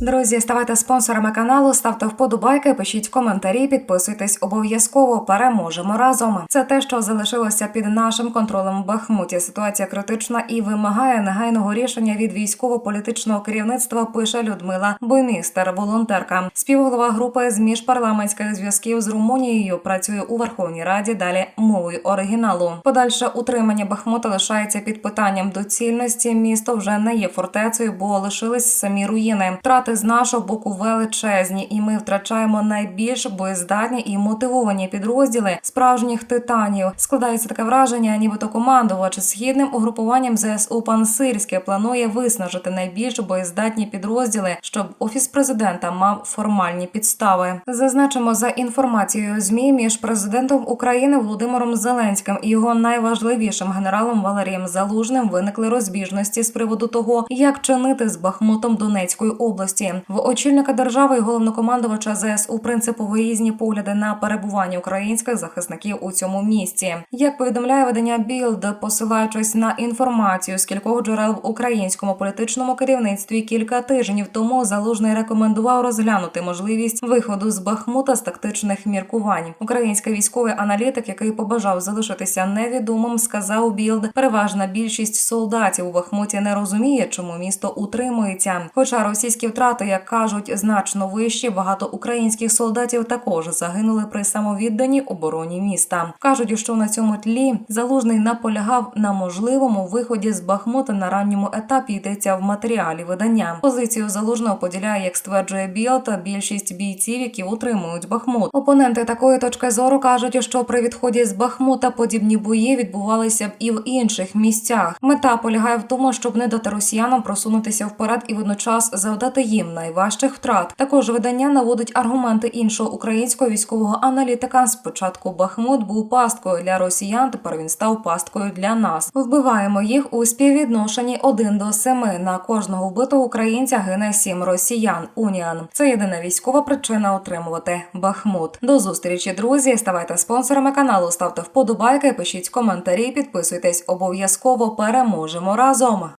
Друзі, ставайте спонсорами каналу, ставте вподобайки, пишіть коментарі, підписуйтесь обов'язково. Переможемо разом. Це те, що залишилося під нашим контролем в Бахмуті. Ситуація критична і вимагає негайного рішення від військово-політичного керівництва. Пише Людмила Боймістер, волонтерка, співголова групи з міжпарламентських зв'язків з Румунією. Працює у Верховній Раді. Далі мовою оригіналу. Подальше утримання Бахмута лишається під питанням доцільності. Місто вже не є фортецею, бо лишились самі руїни. Втрати з нашого боку величезні, і ми втрачаємо найбільш боєздатні і мотивовані підрозділи справжніх титанів. Складається таке враження, нібито командувач східним угрупуванням ЗСУ пан Сирське планує виснажити найбільш боєздатні підрозділи, щоб офіс президента мав формальні підстави. Зазначимо за інформацією змі між президентом України Володимиром Зеленським і його найважливішим генералом Валерієм Залужним виникли розбіжності з приводу того, як чинити з Бахмутом Донецької області. В очільника держави і головнокомандувача ЗСУ принципово різні погляди на перебування українських захисників у цьому місці. Як повідомляє видання Білд, посилаючись на інформацію з кількох джерел в українському політичному керівництві, кілька тижнів тому залужний рекомендував розглянути можливість виходу з Бахмута з тактичних міркувань. Український військовий аналітик, який побажав залишитися невідомим, сказав Білд, переважна більшість солдатів у Бахмуті не розуміє, чому місто утримується. Хоча російські втрати, як кажуть, значно вищі, багато українських солдатів також загинули при самовідданій обороні міста. кажуть, що на цьому тлі залужний наполягав на можливому виході з Бахмута на ранньому етапі йдеться в матеріалі видання. Позицію залужного поділяє, як стверджує Біл, та більшість бійців, які утримують Бахмут. Опоненти такої точки зору кажуть, що при відході з Бахмута подібні бої відбувалися б і в інших місцях. Мета полягає в тому, щоб не дати росіянам просунутися вперед і водночас завдати їм найважчих втрат. Також видання наводить аргументи іншого українського військового аналітика. Спочатку Бахмут був пасткою для росіян. Тепер він став пасткою для нас. Вбиваємо їх у співвідношенні 1 до 7. На кожного вбитого українця гине 7 росіян. Уніан це єдина військова причина отримувати Бахмут. До зустрічі, друзі. Ставайте спонсорами каналу, ставте вподобайки, пишіть коментарі, підписуйтесь обов'язково. Переможемо разом.